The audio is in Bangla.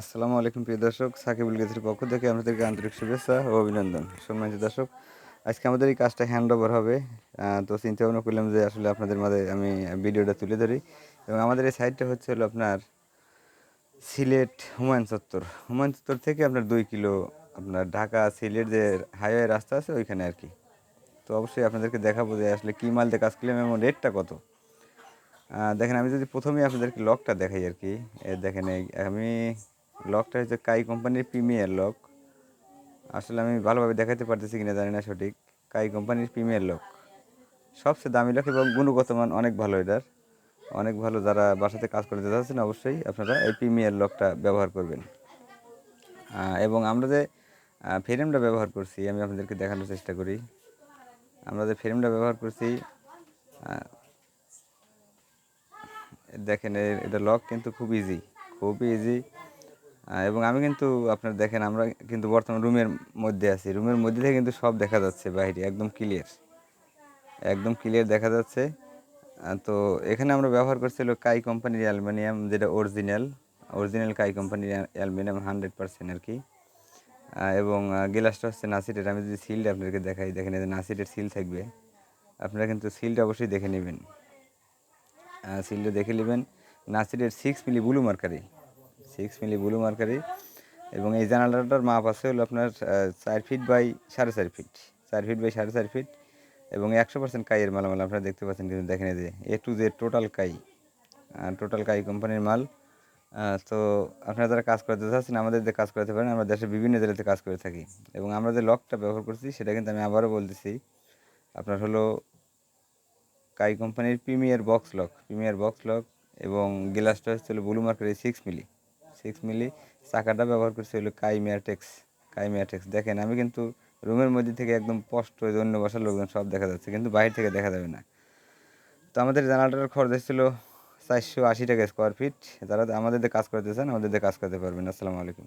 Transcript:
আসসালামু আলাইকুম প্রিয় দর্শক সাকিবুল গেছের পক্ষ থেকে আপনাদেরকে আন্তরিক শুভেচ্ছা ও অভিনন্দন। সম্মানিত দর্শক, আজকে আমাদের এই কাজটা হ্যান্ড ওভার হবে তো চিন্তা ভাবনা করলাম যে আসলে আপনাদের মাঝে আমি ভিডিওটা তুলে ধরি। এবং আমাদের এই সাইডটা হচ্ছে হলো আপনার সিলেট হুমায়ুন চত্বর। হুমায়ুন চত্বর থেকে আপনার দুই কিলো আপনার ঢাকা সিলেট যে হাইওয়ে রাস্তা আছে ওইখানে আর কি। তো অবশ্যই আপনাদেরকে দেখাবো যে আসলে কী মাল দিয়ে কাজ করলাম এবং রেটটা কত। দেখেন, আমি যদি প্রথমেই আপনাদেরকে লকটা দেখাই আর কি। দেখেন, এই আমি লকটা হচ্ছে কাই কোম্পানির প্রিমিয়ার লক। আসলে আমি ভালোভাবে দেখাতে পারতেছি কিনা জানি না সঠিক। কাই কোম্পানির প্রিমিয়ার লক। সবচেয়ে দামি লক এবং গুণগত মান অনেক ভালো এটার। অনেক ভালো যারা বাসাতে কাজ করতে যাচ্ছেন অবশ্যই আপনারা এই প্রিমিয়ার লকটা ব্যবহার করবেন। এবং আমরা যে ফ্রেমটা ব্যবহার করছি, আমি আপনাদেরকে দেখানোর চেষ্টা করি। আমরা যে ফ্রেমটা ব্যবহার করছি দেখেন এটা লক কিন্তু খুব ইজি খুবই ইজি এবং আমি কিন্তু আপনার দেখেন, আমরা কিন্তু বর্তমান রুমের মধ্যে আছি। রুমের মধ্যে থেকে কিন্তু সব দেখা যাচ্ছে বাইরে, একদম ক্লিয়ার একদম ক্লিয়ার দেখা যাচ্ছে। তো এখানে আমরা ব্যবহার করছিল কাই কোম্পানির অ্যালুমিনিয়াম, যেটা অরিজিনাল অরিজিনাল কাই কোম্পানির অ্যালুমিনিয়াম হান্ড্রেড পার্সেন্ট আর কি। এবং গ্লাসটা হচ্ছে নাসিটের আমি যদি সিলটা আপনাদেরকে দেখাই, দেখেন যে নাসিটের সিল থাকবে। আপনারা কিন্তু সিলটা অবশ্যই দেখে নেবেন। সিলটা দেখে নেবেন। নাসিরের six milli blue mercury six milli blue mercury এবং এই জানালাটার মাপ আছে হলো আপনার চার ফিট বাই সাড়ে চার ফিট চার ফিট বাই সাড়ে চার ফিট এবং একশো পার্সেন্ট কাইয়ের মালামাল আপনারা দেখতে পাচ্ছেন কিন্তু দেখেন যে A to Z total Kai. Total Kai কোম্পানির মাল। তো আপনারা যারা কাজ করতে চাচ্ছেন, আমাদের দিয়ে কাজ করতে পারেন, আমরা দেশের বিভিন্ন জেলাতে কাজ করে থাকি। এবং আমরা যে লকটা ব্যবহার করছি, সেটা কিন্তু আমি আবারও বলতেছি, আপনার হলো কাই কোম্পানির premier box lock premier box lock এবং গ্লাসটা হচ্ছে ব্লু মার্কের সিক্স মিলি সিক্স মিলি চাকাটা ব্যবহার করছে হলো কাইমিয়াটেক্স কাইমিয়াটেক্স কাই দেখেন, আমি কিন্তু রুমের মধ্যে থেকে একদম স্পষ্ট ওই জন্য বসার লোকজন সব দেখা যাচ্ছে, কিন্তু বাইরে থেকে দেখা যাবে না। তো আমাদের জানালাটার খরচ ছিল চারশো আশি টাকা স্কোয়ার ফিট যারা আমাদের কাজ করতে চান, আমাদের কাজ করতে পারবেন। আসসালামু আলাইকুম।